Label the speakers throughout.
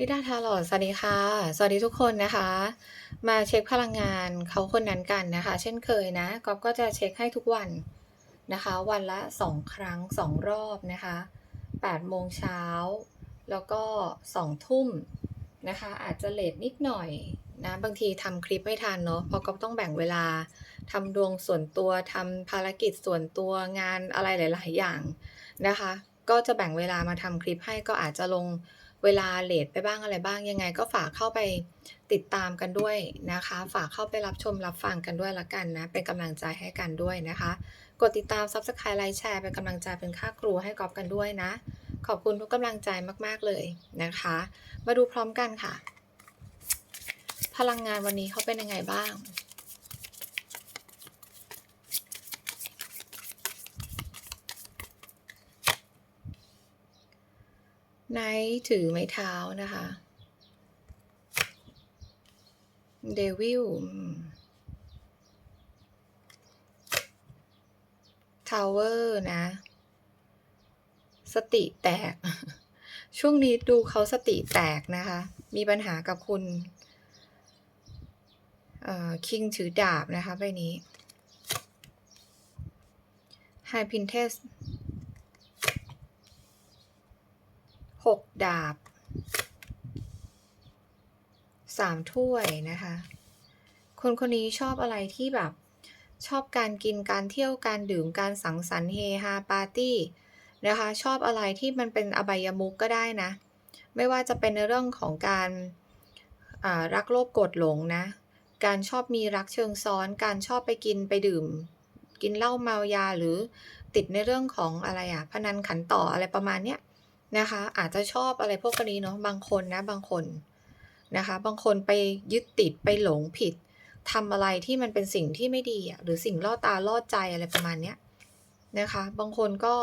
Speaker 1: ลิดาทาโรตสวัสดีค่ะ สวัสดีทุกคนนะคะ มาเช็คพลังงานเขาคนนั้นกันนะคะ เช่นเคยนะก๊อฟก็จะเช็คให้ทุกวันนะคะ วันละ 2 ครั้ง 2 รอบนะคะ8โมงเช้าแล้วก็ 2 ทุ่มนะคะ อาจจะเลทนิดหน่อยนะบางทีทำคลิปไม่ทันเนาะเพราะก๊อฟต้องแบ่งเวลาทำดวงส่วนตัวทำภารกิจส่วนตัวงานอะไรหลาย ๆ อย่างนะคะ ก็จะแบ่งเวลามาทำคลิปให้ก็อาจจะลง เวลาเลทไปบ้างอะไรบ้างยังไง ก็ฝากเข้าไปติดตามกันด้วยนะคะ ฝากเข้าไปรับชมรับฟังกันด้วยละกันนะ เป็นกำลังใจให้กันด้วยนะคะ กดติดตาม Subscribe ไลค์แชร์เป็นกำลังใจเป็นค่าครูให้กอบกันด้วยนะ ขอบคุณทุกกำลังใจมากๆเลยนะคะ มาดูพร้อมกันค่ะ พลังงานวันนี้เขาเป็นยังไงบ้าง ไนท์ถือไม้เท้านะคะเดวิลทาวเวอร์นะ สติแตก ช่วงนี้ดูเขาสติแตกนะคะ มีปัญหากับคุณคิงถือดาบนะคะใบนี้ไฮพินเทส หกดาบสามถ้วยนะคะ คนคนนี้ชอบอะไรที่แบบชอบการกินการเที่ยวการดื่มการสังสรรค์เฮฮาปาร์ตี้นะคะชอบอะไรที่มันเป็นอบายมุกก็ได้นะ ไม่ว่าจะเป็นในเรื่องของการรักโลภโกรธหลงนะ การชอบมีรักเชิงซ้อน การชอบไปกินไปดื่ม กินเหล้าเมายาหรือติดในเรื่องของอะไรอะพนันขันต่ออะไรประมาณเนี้ย นะคะ อาจจะชอบอะไรพวกนี้เนาะบางคนนะบางคนนะคะ บางคนไปยึดติดไปหลงผิดทำอะไรที่มันเป็นสิ่งที่ไม่ดีอะหรือสิ่งล่อตาล่อใจอะไรประมาณเนี้ยนะคะ บางคนก็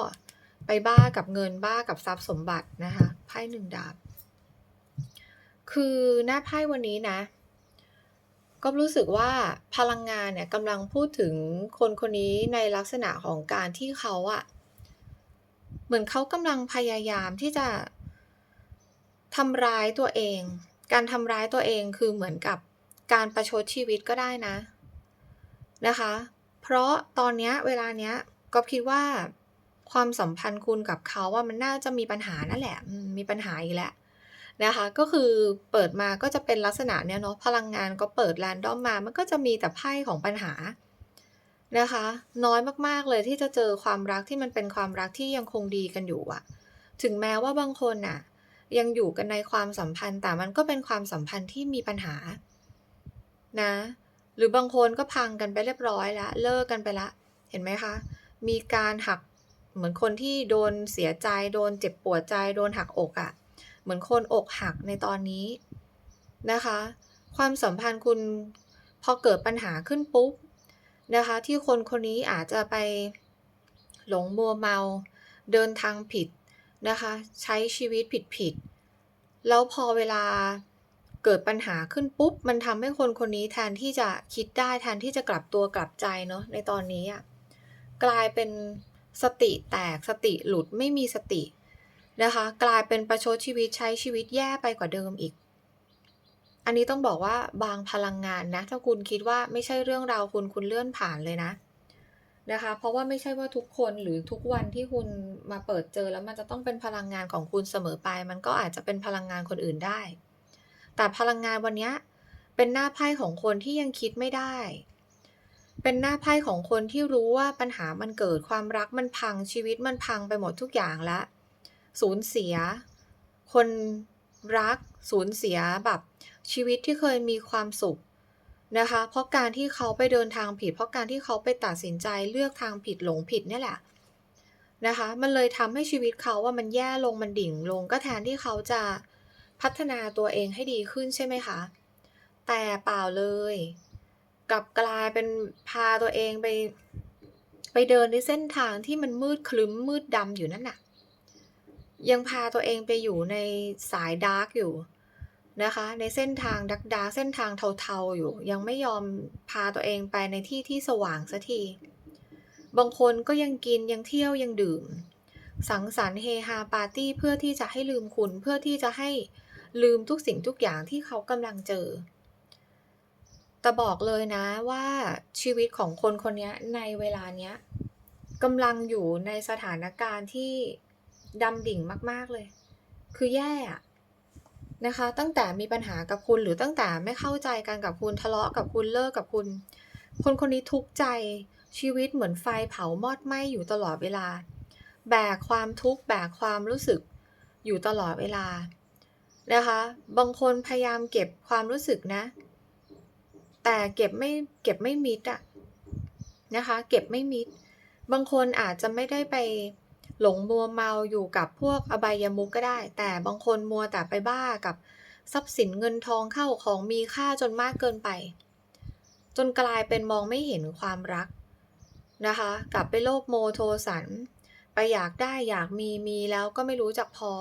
Speaker 1: ไปบ้ากับเงินบ้ากับทรัพย์สมบัตินะคะไพ่หนึ่งดาบ คือหน้าไพ่วันนี้นะ ก็รู้สึกว่าพลังงานเนี่ยกำลังพูดถึงคนคนนี้ในลักษณะของการที่เขาอะ เหมือนเขากำลังพยายามที่จะทำร้ายตัวเอง การทำร้ายตัวเองคือเหมือนกับการประชดชีวิตก็ได้นะ นะคะ เพราะตอนนี้เวลาเนี้ยก็คิดว่าความสัมพันธ์คุณกับเขาว่ามันน่าจะมีปัญหานั่นแหละ มีปัญหาอีกแล้วนะคะ ก็คือเปิดมาก็จะเป็นลักษณะเนี้ยเนาะ พลังงานก็เปิดแรนดอมมา มันก็จะมีแต่ไพ่ของปัญหา นะคะ น้อยมากๆเลยที่จะเจอความรักที่มันเป็นความรักที่ยังคงดีกันอยู่อะถึงแม้ว่าบางคนน่ะ ยังอยู่กันในความสัมพันธ์แต่มันก็เป็นความสัมพันธ์ที่มีปัญหา นะ หรือบางคนก็พังกันไปเรียบร้อยแล้วเลิกกันไปละเห็นไหมคะ มีการหักเหมือนคนที่โดนเสียใจ โดนเจ็บปวดใจ โดนหักอกอะ่ะ เหมือนคนอกหักในตอนนี้นะคะ ความสัมพันธ์คุณพอเกิดปัญหาขึ้นปุ๊บ นะคะ ที่คนคนนี้อาจจะไปหลงมัวเมาเดินทางผิดนะคะ ใช้ชีวิตผิดผิดแล้วพอเวลาเกิดปัญหาขึ้นปุ๊บ มันทำให้คนคนนี้แทนที่จะคิดได้แทนที่จะกลับตัวกลับใจเนาะในตอนนี้อะกลายเป็นสติแตกสติหลุดไม่มีสตินะคะ กลายเป็นประชดชีวิตใช้ชีวิตแย่ไปกว่าเดิมอีก อันนี้ต้องบอกว่าบางพลังงานนะ ถ้าคุณคิดว่าไม่ใช่เรื่องราวคุณคุณเลื่อนผ่านเลยนะนะคะ เพราะว่าไม่ใช่ว่าทุกคนหรือทุกวันที่คุณมาเปิดเจอแล้วมันจะต้องเป็นพลังงานของคุณเสมอไป มันก็อาจจะเป็นพลังงานคนอื่นได้ แต่พลังงานวันนี้เป็นหน้าไพ่ของคนที่ยังคิดไม่ได้ เป็นหน้าไพ่ของคนที่รู้ว่าปัญหามันเกิดความรักมันพังชีวิตมันพังไปหมดทุกอย่างแล้วสูญเสีย คนรักสูญเสียแบบ ชีวิตที่เคยมีความสุขนะคะ เพราะการที่เขาไปเดินทางผิด เพราะการที่เขาไปตัดสินใจเลือกทางผิดหลงผิดนี่แหละนะคะ มันเลยทำให้ชีวิตเขาว่ามันแย่ลงมันดิ่งลงก็แทนที่เขาจะพัฒนาตัวเองให้ดีขึ้นใช่ไหมคะ แต่เปล่าเลยกลับกลายเป็นพาตัวเองไป ไปเดินในเส้นทางที่มันมืดคลึ้มมืดดำอยู่นั่นน่ะ ยังพาตัวเองไปอยู่ในสายดาร์กอยู่ นะคะ ในเส้นทางดักดาเส้นทางเทาๆอยู่ ยังไม่ยอมพาตัวเองไปในที่ที่สว่างสักที บางคนก็ยังกินยังเที่ยวยังดื่ม สังสรรค์เฮฮาปาร์ตี้เพื่อที่จะให้ลืมคุณเพื่อที่จะให้ลืมทุกสิ่งทุกอย่างที่เขากำลังเจอ แต่บอกเลยนะว่าชีวิตของคนคนนี้ในเวลาเนี้ยกำลังอยู่ในสถานการณ์ที่ดำดิ่งมาก ๆเลย คือแย่อะ นะคะ ตั้งแต่มีปัญหากับคุณหรือตั้งแต่ไม่เข้าใจกันกับคุณทะเลาะกับคุณเลิกกับคุณ คนคนนี้ทุกข์ใจชีวิตเหมือนไฟเผามอดไหม้อยู่ตลอดเวลา แบกความทุกข์แบกความรู้สึกอยู่ตลอดเวลานะคะ บางคนพยายามเก็บความรู้สึกนะ แต่เก็บไม่เก็บไม่มิดอะนะคะ เก็บไม่มิด บางคนอาจจะไม่ได้ไป หลงมัวเมาอยู่กับพวกอบายมุขก็ได้ แต่บางคนมัวแต่ไปบ้ากับทรัพย์สินเงินทองเข้าของมีค่าจนมากเกินไป จนกลายเป็นมองไม่เห็นความรักนะคะกลับไปโลภโมโทสัน ไปอยากได้อยากมีมีแล้วก็ไม่รู้จักพอ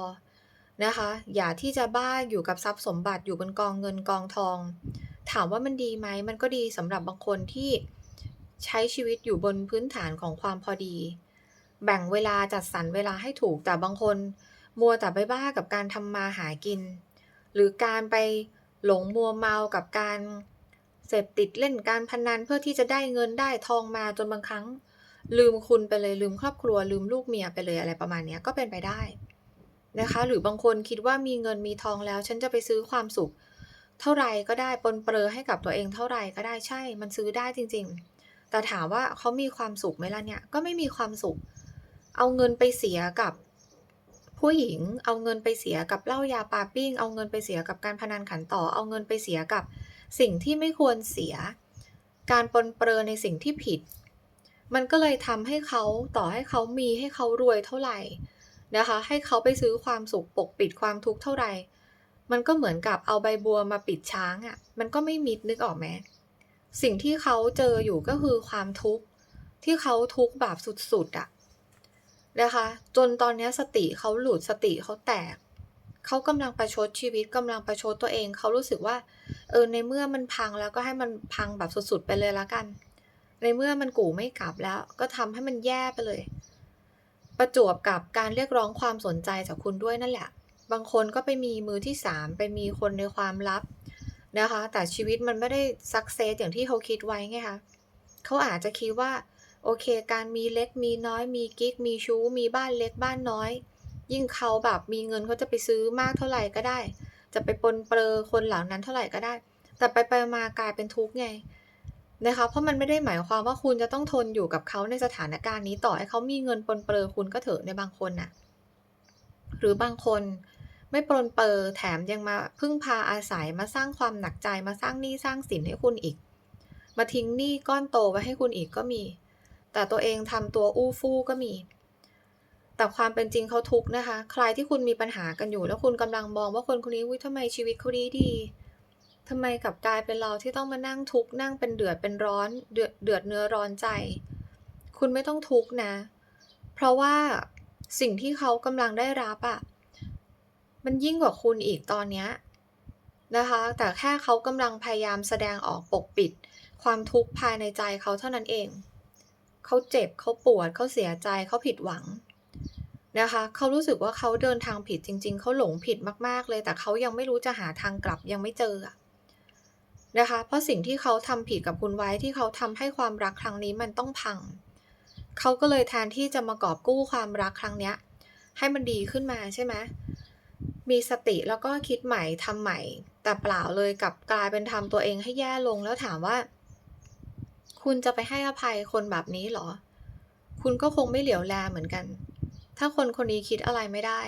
Speaker 1: นะคะ อย่าที่จะบ้าอยู่กับทรัพย์สมบัติอยู่บนกองเงินกองทอง ถามว่ามันดีไหมมันก็ดีสำหรับบางคนที่ใช้ชีวิตอยู่บนพื้นฐานของความพอดี แบ่งเวลาจัดสรรเวลาให้ถูกแต่บางคนมัวแต่ไปบ้ากับการทำมาหากิน หรือการไปหลงมัวเมากับการเสพติดเล่นการพนันเพื่อที่จะได้เงินได้ทองมาจนบางครั้ง ลืมคุณไปเลยลืมครอบครัวลืมลูกเมียไปเลยอะไรประมาณนี้ก็เป็นไปได้นะคะ หรือบางคนคิดว่ามีเงินมีทองแล้ว ฉันจะไปซื้อความสุข เท่าไรก็ได้ปนเปรอให้กับตัวเองเท่าไรก็ได้ใช่ มันซื้อได้จริง ๆ แต่ถามว่าเขามีความสุขไหมล่ะเนี่ยก็ไม่มีความสุข เอาเงินไปเสียกับผู้หญิง เอาเงินไปเสียกับเหล้ายาปาปิ้ง เอาเงินไปเสียกับการพนันขันต่อ เอาเงินไปเสียกับสิ่งที่ไม่ควรเสีย การปนเปรอในสิ่งที่ผิด มันก็เลยทำให้เขาต่อให้เขามีให้เขารวยเท่าไหร่นะคะ ให้เขาไปซื้อความสุขปกปิดความทุกข์เท่าไหร่ มันก็เหมือนกับเอาใบบัวมาปิดช้างอะมันก็ไม่มิดนึกออกไหมสิ่งที่เขาเจออยู่ก็คือความทุกข์ที่เขาทุกข์แบบสุดๆอะ นะคะ จนตอนนี้สติเขาหลุดสติเขาแตกเขากำลังประชดชีวิตกำลังประชดตัวเองเขารู้สึกว่าเออในเมื่อมันพังแล้วก็ให้มันพังแบบสุดๆไปเลยล้วกัน ในเมื่อมันกู่ไม่กลับแล้ว ก็ทำให้มันแย่ไปเลย ประจวบกับการเรียกร้องความสนใจจากคุณด้วยนั่นแหละ บางคนก็ไปมีมือที่3ไปมีคนในความลับนะคะ แต่ชีวิตมันไม่ได้สักเซสอย่างที่เขาคิดไว้ไงคะเขาอาจจะคิดว่า โอเค การมีเล็กมีน้อยมีกิ๊กมีชู้ มีบ้านเล็กบ้านน้อย ยิ่งเขาแบบมีเงินเขาจะไปซื้อมากเท่าไหร่ก็ได้ จะไปปนเปรอคนเหล่านั้นเท่าไหร่ก็ได้ แต่ไปๆมากลายเป็นทุกข์ไงนะคะเพราะมันไม่ได้หมายความว่าคุณจะต้องทนอยู่กับเขาในสถานการณ์นี้ต่อให้เขามีเงินปนเปรอคุณก็เถอะในบางคนน่ะหรือบางคนไม่ปรนเปรอแถมยังมาพึ่งพาอาศัยมาสร้างความหนักใจมาสร้างหนี้สร้างสินให้คุณอีก มาทิ้งหนี้ก้อนโตไว้ให้คุณอีกก็มี แต่ตัวเองทำตัวอู้ฟู่ก็มี แต่ความเป็นจริงเขาทุกนะคะ ใครที่คุณมีปัญหากันอยู่ แล้วคุณกำลังมองว่าคนคนนี้อุ๊ยทำไมชีวิตเขาดีๆทำไมกลับกลายเป็นเราที่ต้องมานั่งทุกข์นั่งเป็นเดือดเป็นร้อนเดือดเดือดเนื้อร้อนใจ คุณไม่ต้องทุกข์นะ เพราะว่าสิ่งที่เขากำลังได้รับอะมันยิ่งกว่าคุณอีกตอนเนี้ยนะคะ แต่แค่เขากำลังพยายามแสดงออกปกปิด ความทุกข์ภายในใจเขาเท่านั้นเอง เขาเจ็บเขาปวดเขาเสียใจเขาผิดหวังนะคะเขารู้สึกว่าเขาเดินทางผิดจริง ๆ เขาหลงผิดมากๆเลย แต่เขายังไม่รู้จะหาทางกลับยังไม่เจอนะคะ เพราะสิ่งที่เขาทำผิดกับคุณไว้ที่เขาทำให้ความรักครั้งนี้มันต้องพัง เขาก็เลยแทนที่จะมากอบกู้ความรักครั้งเนี้ย ให้มันดีขึ้นมาใช่ไหมมีสติแล้วก็คิดใหม่ทำใหม่ แต่เปล่าเลยกับกลายเป็นทำตัวเองให้แย่ลงแล้วถามว่า คุณจะไปให้อภัยคนแบบนี้เหรอ?คุณก็คงไม่เหลียวแลเหมือนกัน ถ้าคนคนนี้คิดอะไรไม่ได้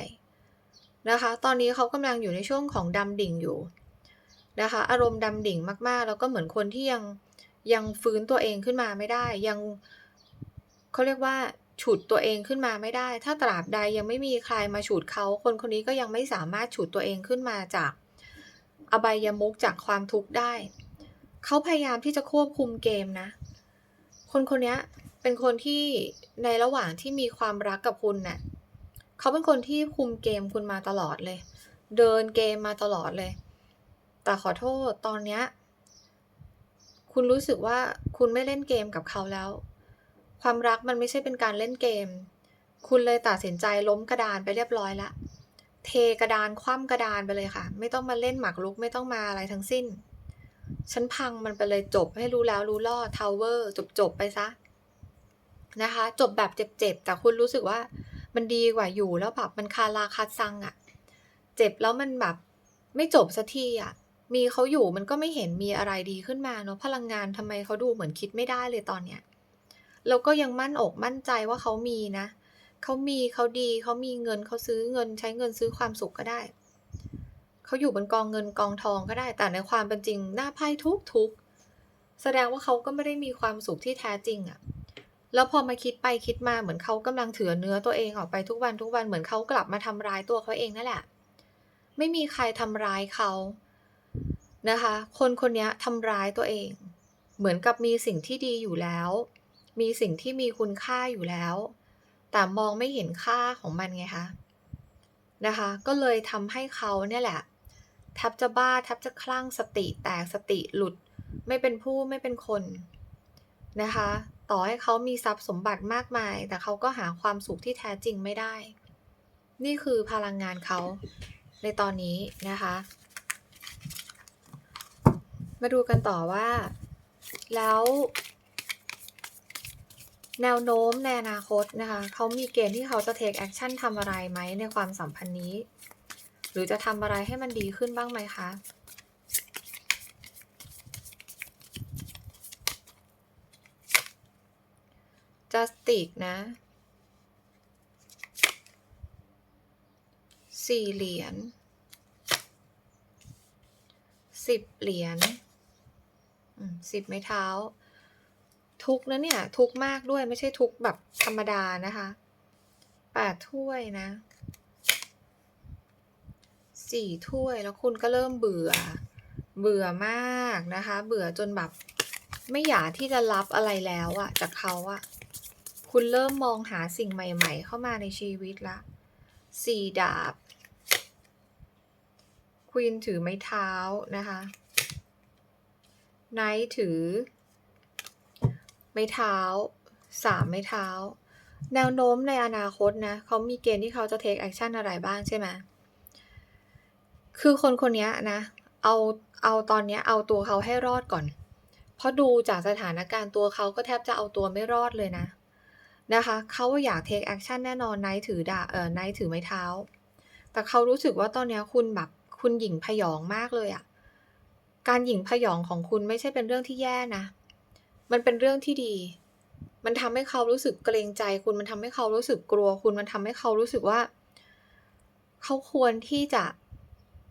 Speaker 1: นะคะ ตอนนี้เขากำลังอยู่ในช่วงของดำดิ่งอยู่นะคะ อารมณ์ดำดิ่งมากๆ แล้วก็เหมือนคนที่ยังยังฟื้นตัวเองขึ้นมาไม่ได้ ยังเขาเรียกว่าฉุดตัวเองขึ้นมาไม่ได้ ถ้าตราบใดยังไม่มีใครมาฉุดเขา คนคนนี้ก็ยังไม่สามารถฉุดตัวเองขึ้นมาจาก อบายามุขจากความทุกข์ได้ เขาพยายามที่จะควบคุมเกมนะ คนคนนี้เป็นคนที่ในระหว่างที่มีความรักกับคุณน่ะเขาเป็นคนที่คุมเกมคุณมาตลอดเลย เดินเกมมาตลอดเลย แต่ขอโทษตอนเนี้ยคุณรู้สึกว่าคุณไม่เล่นเกมกับเขาแล้ว ความรักมันไม่ใช่เป็นการเล่นเกม คุณเลยตัดสินใจล้มกระดานไปเรียบร้อยล้วแเทกระดานคว่ำกระดานไปเลยค่ะ ไม่ต้องมาเล่นหมากรุกไม่ต้องมาอะไรทั้งสิ้น ฉันพังมันไปเลยจบให้รู้แล้วรู้รอด Tower จบๆไปเสียนะคะ จบแบบเจ็บๆ แต่คุณรู้สึกว่ามันดีกว่าอยู่แล้วแบบมันคาราคาซังอะเจ็บแล้วมันแบบไม่จบสักทีอะมีเขาอยู่มันก็ไม่เห็นมีอะไรดีขึ้นมาเนาะพลังงานทำไมเขาดูเหมือนคิดไม่ได้เลยตอนเนี้ยแล้วก็ยังมั่นอกมั่นใจว่าเขามีนะเขามีเขาดีเขามีเงินเขาซื้อเงินใช้เงินซื้อความสุขก็ได้ เขาอยู่บนกองเงินกองทองก็ได้ แต่ในความเป็นจริงหน้าไพ่ทุกข์ๆแสดงว่าเขาก็ไม่ได้มีความสุขที่แท้จริงอะแล้วพอมาคิดไปคิดมาเหมือนเขากำลังเถือเนื้อตัวเองออกไปทุกวันทุกวันเหมือนเขากลับมาทำร้ายตัวเขาเองนั่นแหละ ไม่มีใครทำร้ายเขานะคะ คนคนนี้ทำร้ายตัวเอง เหมือนกับมีสิ่งที่ดีอยู่แล้ว มีสิ่งที่มีคุณค่าอยู่แล้ว แต่มองไม่เห็นค่าของมันไงคะนะคะ ก็เลยทำให้เขาเนี่ยแหละ แทบจะบ้าแทบจะคลั่งสติแตกสติหลุด ไม่เป็นผู้ไม่เป็นคนนะคะ ต่อให้เขามีทรัพย์สมบัติมากมาย แต่เขาก็หาความสุขที่แท้จริงไม่ได้ นี่คือพลังงานเขาในตอนนี้นะคะ มาดูกันต่อว่า แล้ว แนวโน้มในอนาคตนะคะ เขามีเกณฑ์ที่เขาจะ take action ทำอะไรไหมในความสัมพันธ์นี้ รือจะทำอะไรให้มันดีขึ้นบ้างไหมคะ? Justice นะ4เหรียญ10เหรียญอืม10ไม้เท้า ทุกนะเนี่ย ทุกมากด้วยไม่ใช่ทุกแบบธรรมดานะคะ8ถ้วยนะ 4ถ้วยแล้วคุณก็เริ่มเบื่อ เบื่อมากนะคะ เบื่อจนแบบ ไม่อยากที่จะรับอะไรแล้วอะจากเขาอะคุณเริ่มมองหาสิ่งใหม่ ๆ เข้ามาในชีวิตแล้ว4ดาบ Queen ถือไม้เท้านะคะ Knight ถือ ไม้เท้า3ไม้เท้า แนวโน้มในอนาคตนะเขามีเกณฑ์ที่เขาจะ take action อะไรบ้างใช่ไหม คือคนคนนี้นะ เอา เอาตอนนี้เอาตัวเขาให้รอดก่อน เพราะดูจากสถานการณ์ตัวเขาก็แทบจะเอาตัวไม่รอดเลยนะ นะคะเขาอะอยาก take action แน่นอน Knight ถือดาเอ่อ Knight ถือไม้เท้า แต่เขารู้สึกว่าตอนนี้คุณแบบคุณหยิ่งพยองมากเลยอะการหยิ่งพยองของคุณไม่ใช่เป็นเรื่องที่แย่นะ มันเป็นเรื่องที่ดี มันทำให้เขารู้สึกเกรงใจคุณ มันทำให้เขารู้สึกกลัวคุณ มันทำให้เขารู้สึกว่า เขาควรที่จะ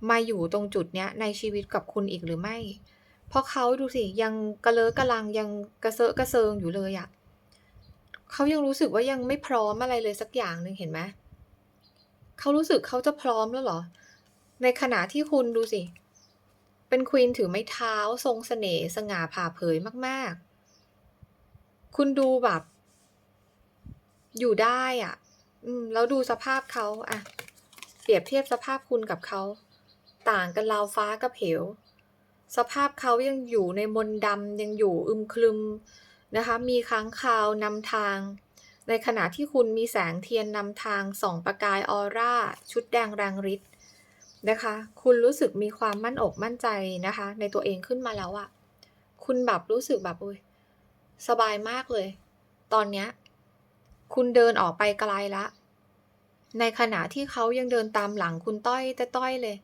Speaker 1: มาอยู่ตรงจุดเนี้ยในชีวิตกับคุณอีกหรือไม่ เพราะเขาดูสิยังกระเล้อกระลังยังกระเซอะกระเซิงอยู่เลยอะเขายังรู้สึกว่ายังไม่พร้อมอะไรเลยสักอย่างหนึ่งเห็นไหมเขารู้สึกเขาจะพร้อมแล้วเหรอ ในขณะที่คุณดูสิ เป็น Queen ถือไม้เท้าทรงเสน่ห์สง่าผ่าเผยมาก ๆ คุณดูแบบ อยู่ได้อะอืม แล้วดูสภาพเขาอะเปรียบเทียบสภาพคุณกับเขา ต่างกันราวฟ้ากับเหว สภาพเขายังอยู่ในมนดำยังอยู่อึมครึมนะคะมีค้างคาวนำทาง ในขณะที่คุณมีแสงเทียนนำทางส่องประกายออร่า ชุดแดงแรงฤทธิ์นะคะ คุณรู้สึกมีความมั่นอกมั่นใจนะคะ ในตัวเองขึ้นมาแล้วอะคุณแบบรู้สึกแบบอุ๊ยสบายมากเลย ตอนเนี้ยคุณเดินออกไปไกลล้วในขณะที่เขายังเดินตามหลังคุณต้อยเต๊อยเลย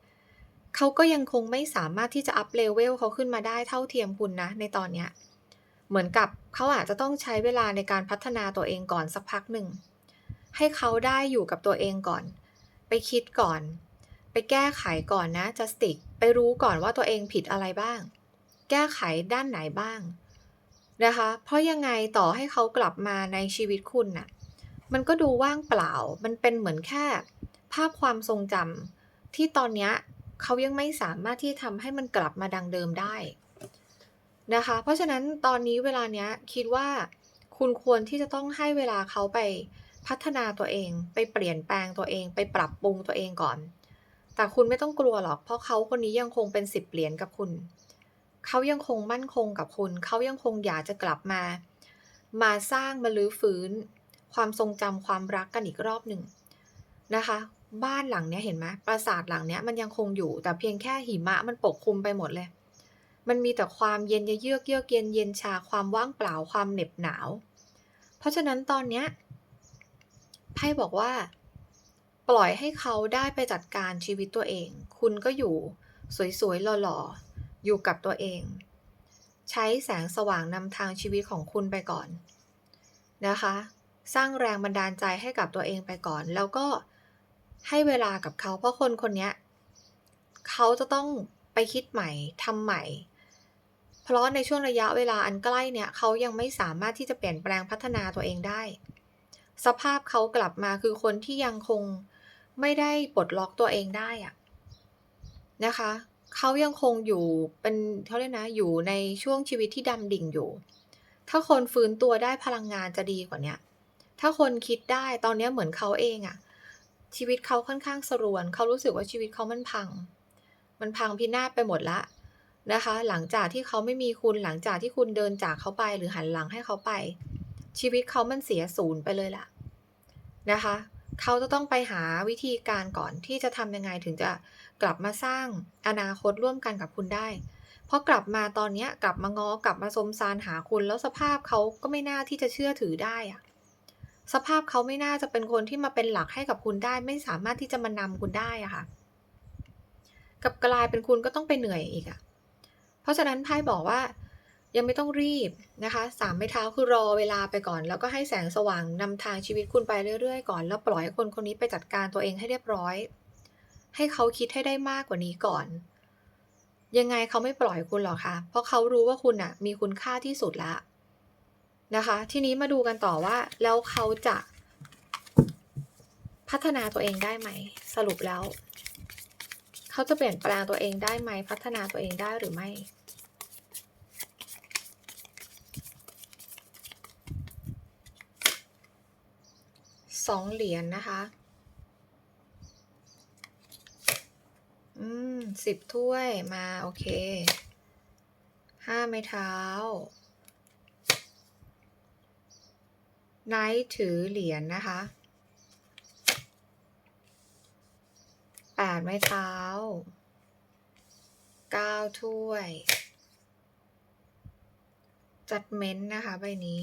Speaker 1: เขาก็ยังคงไม่สามารถที่จะ up level เขาขึ้นมาได้เท่าเทียมคุณนะในตอนเนี้ยเหมือนกับเขาอาจจะต้องใช้เวลาในการพัฒนาตัวเองก่อนสักพักหนึ่ง ให้เขาได้อยู่กับตัวเองก่อน ไปคิดก่อน ไปแก้ไขก่อนนะ Justice ไปรู้ก่อนว่าตัวเองผิดอะไรบ้าง แก้ไขด้านไหนบ้างนะคะ เพราะยังไงต่อให้เขากลับมาในชีวิตคุณน่ะมันก็ดูว่างเปล่า มันเป็นเหมือนแค่ ภาพความทรงจำที่ตอนนี้ เขายังไม่สามารถที่ทำให้มันกลับมาดังเดิมได้นะคะ เพราะฉะนั้นตอนนี้เวลาเนี้ยคิดว่าคุณควรที่จะต้องให้เวลาเขาไปพัฒนาตัวเอง ไปเปลี่ยนแปลงตัวเอง ไปปรับปรุงตัวเองก่อน แต่คุณไม่ต้องกลัวหรอก เพราะเขาคนนี้ยังคงเป็น10เหรียญกับคุณ เขายังคงมั่นคงกับคุณ เขายังคงอยากจะกลับมา มาสร้างมารื้อฟื้น ความทรงจำความรักกันอีกรอบหนึ่งนะคะ บ้านหลังเนี้ยเห็นไหมปราสาทหลังเนี้ยมันยังคงอยู่แต่เพียงแค่หิมะมันปกคลุมไปหมดเลย มันมีแต่ความเย็นเยือกเยือกเย็นเย็นชาความว่างเปล่าความเหน็บหนาว เพราะฉะนั้นตอนเนี้ยไพ่บอกว่า ปล่อยให้เขาได้ไปจัดการชีวิตตัวเอง คุณก็อยู่สวยๆหล่อๆอยู่กับตัวเอง ใช้แสงสว่างนำทางชีวิตของคุณไปก่อนนะคะ สร้างแรงบันดาลใจให้กับตัวเองไปก่อน แล้วก็ ให้เวลากับเขา เพราะคนคนนี้เขาจะต้องไปคิดใหม่ทำใหม่ เพราะในช่วงระยะเวลาอันใกล้เนี่ยเขายังไม่สามารถที่จะเปลี่ยนแปลงพัฒนาตัวเองได้ สภาพเขากลับมาคือคนที่ยังคงไม่ได้ปลดล็อกตัวเองได้อะนะคะเขายังคงอยู่เป็นเขาเรียกนะอยู่ในช่วงชีวิตที่ดำดิ่งอยู่ ถ้าคนฟื้นตัวได้พลังงานจะดีกว่านี้ถ้าคนคิดได้ตอนนี้เหมือนเขาเองอะ ชีวิตเขาค่อนข้างสรวน เขารู้สึกว่าชีวิตเขามันพัง มันพังพินาศไปหมดละนะคะ หลังจากที่เขาไม่มีคุณหลังจากที่คุณเดินจากเขาไปหรือหันหลังให้เขาไป ชีวิตเขามันเสียศูนย์ไปเลยล่ะนะคะ เขาจะต้องไปหาวิธีการก่อนที่จะทำยังไงถึงจะกลับมาสร้างอนาคตร่วมกันกับคุณได้เพราะกลับมาตอนเนี้ยกลับมางอกลับมาสมซานหาคุณแล้วสภาพเขาก็ไม่น่าที่จะเชื่อถือได้อะ สภาพเขาไม่น่าจะเป็นคนที่มาเป็นหลักให้กับคุณได้ ไม่สามารถที่จะมานำคุณได้อะค่ะ กับกลายเป็นคุณก็ต้องไปเหนื่อยอีกอะเพราะฉะนั้นไพ่บอกว่ายังไม่ต้องรีบนะคะสามไม้เท้าคือรอเวลาไปก่อน แล้วก็ให้แสงสว่างนำทางชีวิตคุณไปเรื่อยๆก่อน แล้วปล่อยคนคนนี้ไปจัดการตัวเองให้เรียบร้อย ให้เขาคิดให้ได้มากกว่านี้ก่อน ยังไงเขาไม่ปล่อยคุณหรอกค่ะ เพราะเขารู้ว่าคุณอะมีคุณค่าที่สุดแล้ว นะคะ ทีนี้มาดูกันต่อว่า แล้วเขาจะพัฒนาตัวเองได้ไหม สรุปแล้ว เขาจะเปลี่ยนแปลงตัวเองได้ไหม พัฒนาตัวเองได้หรือไม่สองเหรียญนนะคะ อืมสิบถ้วยมา โอเค ห้าไม้เท้า ไนท์ถือเหรียญนนะคะแปดไม้เท้าเก้าถ้วย จัดเม้นนะคะใบนี้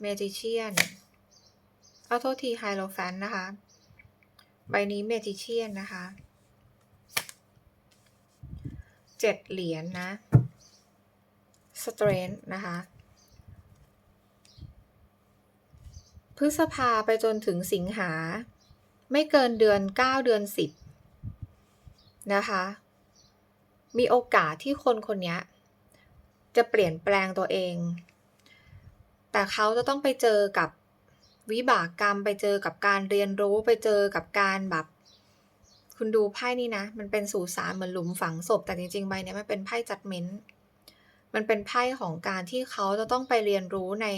Speaker 1: เมจิเชียนเอาโทษทีไฮโลแฟนนะคะ ใบนี้เมจิเชียนนะคะเจ็ดเหรียญนนะสเตรนนะคะ พฤษภาไปจนถึงสิงหา ไม่เกินเดือนเก้าเดือนสิบนะคะ มีโอกาสที่คนคนนี้จะเปลี่ยนแปลงตัวเอง แต่เขาจะต้องไปเจอกับวิบากกรรม ไปเจอกับการเรียนรู้ ไปเจอกับการแบบ คุณดูไพ่นี่นะ มันเป็นสู่สารเหมือนหลุมฝังศพ แต่จริงๆใบนี้มันเป็นไพ่จัดเม้น มันเป็นไพ่ของการที่เขาจะต้องไปเรียนรู้ใน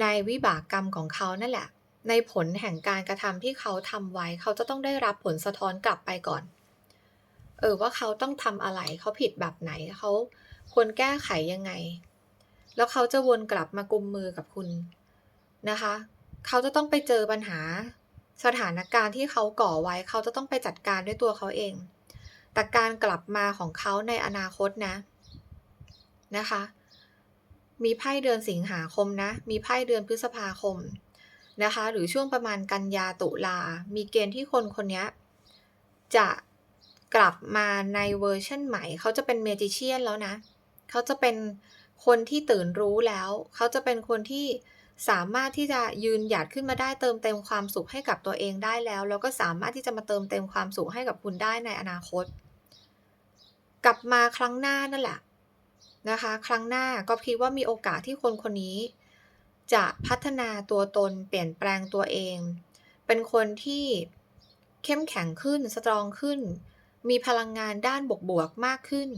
Speaker 1: ในวิบากกรรมของเขานั่นแหละ ในผลแห่งการกระทำที่เขาทำไว้ เขาจะต้องได้รับผลสะท้อนกลับไปก่อน เออว่าเขาต้องทำอะไรเขาผิดแบบไหนเขาควรแก้ไขยังไง แล้วเขาจะวนกลับมากุมมือกับคุณนะคะ เขาจะต้องไปเจอปัญหาสถานการณ์ที่เขาก่อไว้ เขาจะต้องไปจัดการด้วยตัวเขาเอง แต่การกลับมาของเขาในอนาคตนะ นะคะ มีไพ่เดือนสิงหาคมนะ มีไพ่เดือนพฤษภาคมนะคะ หรือช่วงประมาณกันยาตุลา มีเกณฑ์ที่คนคนนี้จะกลับมาในเวอร์ชันใหม่ เขาจะเป็นเมจิเชียนแล้วนะ เขาจะเป็นคนที่ตื่นรู้แล้ว เขาจะเป็นคนที่สามารถที่จะยืนหยัดขึ้นมาได้เติมเต็มความสุขให้กับตัวเองได้แล้ว แล้วก็สามารถที่จะมาเติมเต็มความสุขให้กับคุณได้ในอนาคต กลับมาครั้งหน้านั่นแหละ นะคะ ครั้งหน้าก็คิดว่ามีโอกาสที่คนคนนี้ จะพัฒนาตัวตนเปลี่ยนแปลงตัวเอง เป็นคนที่เข้มแข็งขึ้นสตรองขึ้น มีพลังงานด้านบวกๆมากขึ้น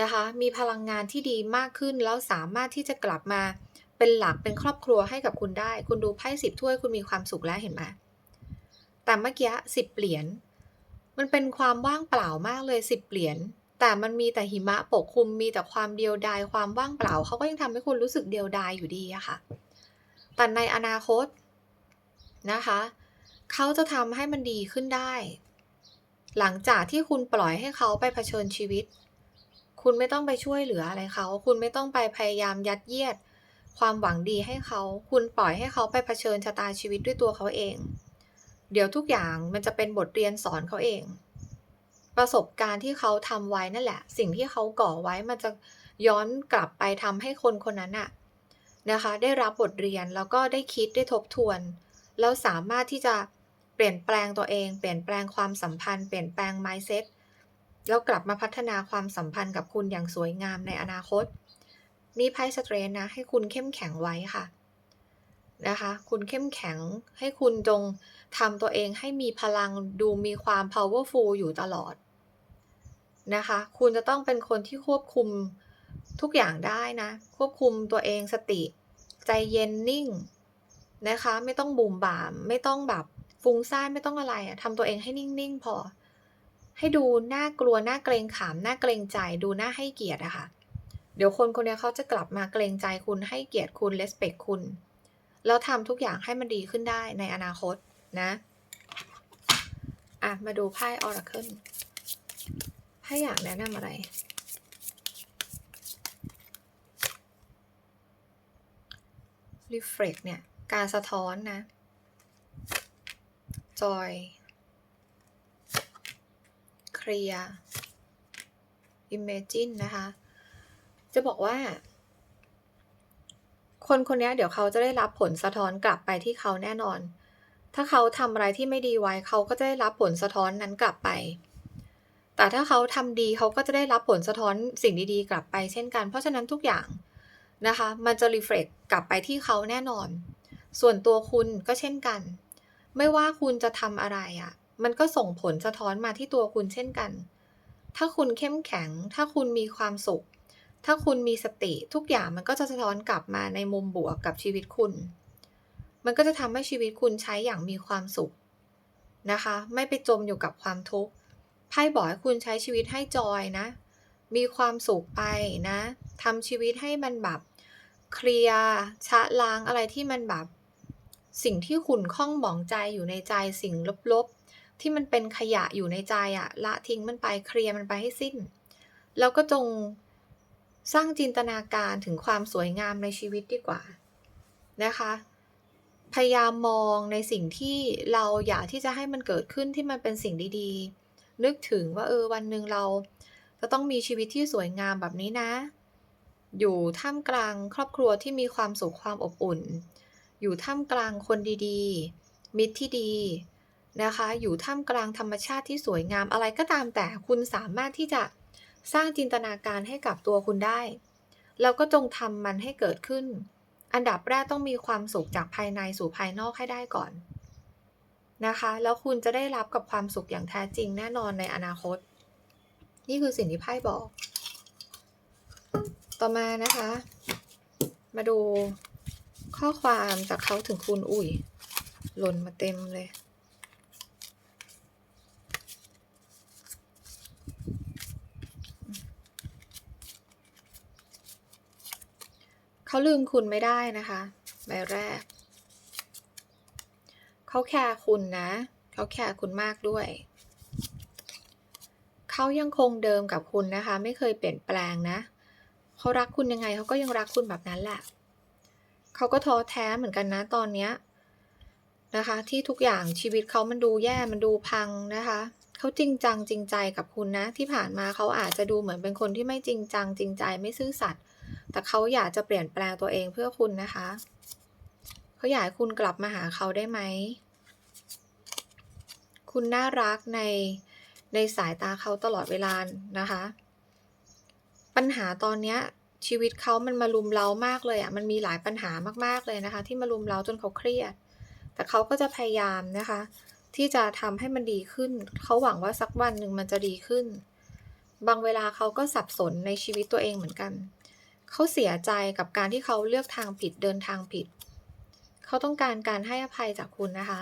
Speaker 1: นะคะ มีพลังงานที่ดีมากขึ้น แล้วสามารถที่จะกลับมาเป็นหลักเป็นครอบครัวให้กับคุณได้ คุณดูไพ่สิบถ้วยคุณมีความสุขแล้วเห็นไหมแต่เมื่อกี้สิบเหรียญมันเป็นความว่างเปล่ามากเลยสิบเหรียญ แต่มันมีแต่หิมะปกคลุมมีแต่ความเดียวดายความว่างเปล่าเขาก็ยังทำให้คุณรู้สึกเดียวดายอยู่ดีอะค่ะ แต่ในอนาคตนะคะเขาจะทำให้มันดีขึ้นได้ หลังจากที่คุณปล่อยให้เขาไปเผชิญชีวิต คุณไม่ต้องไปช่วยเหลืออะไรเขา คุณไม่ต้องไปพยายามยัดเยียด ความหวังดีให้เขา คุณปล่อยให้เขาไปเผชิญชะตาชีวิตด้วยตัวเขาเอง เดี๋ยวทุกอย่างมันจะเป็นบทเรียนสอนเขาเอง ประสบการณ์ที่เขาทำไว้นั่นแหละ สิ่งที่เขาก่อไว้มันจะย้อนกลับไปทำให้คนคนนั้นอะนะคะ ได้รับบทเรียนแล้วก็ได้คิดได้ทบทวน แล้วสามารถที่จะเปลี่ยนแปลงตัวเอง เปลี่ยนแปลงความสัมพันธ์ เปลี่ยนแปลง mindset แล้วกลับมาพัฒนาความสัมพันธ์กับคุณอย่างสวยงามในอนาคต นี่ไพ่สเตรนนะ ให้คุณเข้มแข็งไว้ค่ะนะคะ คุณเข้มแข็งให้คุณจงทำตัวเองให้มีพลังดูมีความ powerful อยู่ตลอด นะคะ คุณจะต้องเป็นคนที่ควบคุมทุกอย่างได้นะ ควบคุมตัวเองสติ ใจเย็นนิ่งนะคะ ไม่ต้องบุ่มบ่าม ไม่ต้องแบบฟุ้งซ่านไม่ต้องอะไรอะทำตัวเองให้นิ่งๆพอ ให้ดูน่ากลัวน่าเกรงขามน่าเกรงใจ ดูน่าให้เกียรติอะค่ะ เดี๋ยวคนคนนี้เขาจะกลับมาเกรงใจคุณให้เกียรติคุณ respect คุณ แล้วทำทุกอย่างให้มันดีขึ้นได้ในอนาคตนะ อะ มาดูไพ่ Oracle ไพ่อยากแนะนำอะไร reflect เนี่ย การสะท้อนนะ joy เคลียร์ imagine นะคะ จะบอกว่า คนคนนี้เดี๋ยวเขาจะได้รับผลสะท้อนกลับไปที่เขาแน่นอน ถ้าเขาทำอะไรที่ไม่ดีไว้เขาก็จะได้รับผลสะท้อนนั้นกลับไป แต่ถ้าเขาทำดีเขาก็จะได้รับผลสะท้อนสิ่งดีๆ กลับไปเช่นกัน เพราะฉะนั้นทุกอย่างนะคะ มันจะรีเฟล็กกลับไปที่เขาแน่นอน ส่วนตัวคุณก็เช่นกัน ไม่ว่าคุณจะทำอะไรอะ่ะ มันก็ส่งผลสะท้อนมาที่ตัวคุณเช่นกัน ถ้าคุณเข้มแข็ง ถ้าคุณมีความสุข ถ้าคุณมีสติทุกอย่างมันก็จะสะท้อนกลับมาในมุมบวกกับชีวิตคุณ มันก็จะทำให้ชีวิตคุณใช้อย่างมีความสุขนะคะ ไม่ไปจมอยู่กับความทุกข์ ไพ่บอกให้คุณใช้ชีวิตให้จอยนะ มีความสุขไปนะทำชีวิตให้มันแบบเคลียร์ชะล้างอะไรที่มันแบบ สิ่งที่ขุ่นข้องหมองใจอยู่ในใจสิ่งลบๆ ที่มันเป็นขยะอยู่ในใจอะละทิ้งมันไปเคลียร์มันไปให้สิ้น แล้วก็จงสร้างจินตนาการถึงความสวยงามในชีวิตดีกว่านะคะ พยายามมองในสิ่งที่เราอยากที่จะให้มันเกิดขึ้นที่มันเป็นสิ่งดีๆ นึกถึงว่าเออวันหนึ่งเราจะต้องมีชีวิตที่สวยงามแบบนี้นะ อยู่ท่ามกลางครอบครัวที่มีความสุขความอบอุ่น อยู่ท่ามกลางคนดีๆ มิตรที่ดีนะคะ อยู่ท่ามกลางธรรมชาติที่สวยงามอะไรก็ตามแต่คุณสามารถที่จะสร้างจินตนาการให้กับตัวคุณได้ แล้วก็จงทำมันให้เกิดขึ้น อันดับแรกต้องมีความสุขจากภายในสู่ภายนอกให้ได้ก่อน นะคะ แล้วคุณจะได้รับกับความสุขอย่างแท้จริงแน่นอนในอนาคต นี่คือสิ่งที่ไพ่บอก ต่อมานะคะ มาดูข้อความจากเขาถึงคุณอุ่ยหล่นมาเต็มเลย เขาลืมคุณไม่ได้นะคะใบแรก เขาแคร์คุณนะ เขาแคร์คุณมากด้วย เขายังคงเดิมกับคุณนะคะ ไม่เคยเปลี่ยนแปลงนะเขารักคุณยังไงเขาก็ยังรักคุณแบบนั้นแหละเขาก็ท้อแท้เหมือนกันนะตอนเนี้ยนะคะ ที่ทุกอย่างชีวิตเขามันดูแย่มันดูพังนะคะเขาจริงจังจริงใจกับคุณนะ ที่ผ่านมาเขาอาจจะดูเหมือนเป็นคนที่ไม่จริงจังจริงใจไม่ซื่อสัตย์แต่เขาอยากจะเปลี่ยนแปลงตัวเองเพื่อคุณนะคะเขาอยากให้คุณกลับมาหาเขาได้ไหม คุณน่ารักในในสายตาเขาตลอดเวลานะคะ ปัญหาตอนเนี้ยชีวิตเขามันมาลุมเล้ามากเลยอะ่ะ มันมีหลายปัญหามากๆเลยนะคะ ที่มาลุมเล้าจนเขาเครียด แต่เขาก็จะพยายามนะคะ ที่จะทำให้มันดีขึ้น เขาหวังว่าสักวันหนึ่งมันจะดีขึ้น บางเวลาเขาก็สับสนในชีวิตตัวเองเหมือนกัน เขาเสียใจกับการที่เขาเลือกทางผิดเดินทางผิด เขาต้องการการให้อภัยจากคุณนะคะ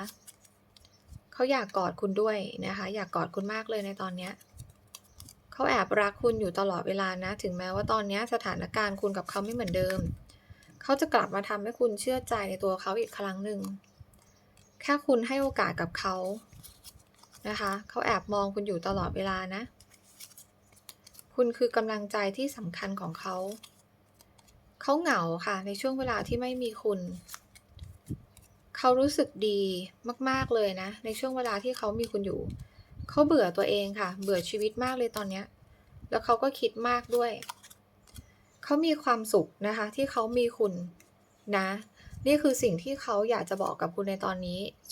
Speaker 1: เขาอยากกอดคุณด้วยนะคะ อยากกอดคุณมากเลยในตอนเนี้ยเขาแอบรักคุณอยู่ตลอดเวลานะ ถึงแม้ว่าตอนนี้สถานการณ์คุณกับเขาไม่เหมือนเดิม เขาจะกลับมาทำให้คุณเชื่อใจในตัวเขาอีกครั้งหนึ่ง แค่คุณให้โอกาสกับเขานะคะ เขาแอบมองคุณอยู่ตลอดเวลานะ คุณคือกำลังใจที่สำคัญของเขา เขาเหงาค่ะในช่วงเวลาที่ไม่มีคุณ เขารู้สึกดีมากๆเลยนะ ในช่วงเวลาที่เขามีคุณอยู่ เขาเบื่อตัวเองค่ะ เบื่อชีวิตมากเลยตอนเนี้ย แล้วเขาก็คิดมากด้วย เขามีความสุขนะคะ ที่เขามีคุณนะ นี่คือสิ่งที่เขาอยากจะบอกกับคุณในตอนนี้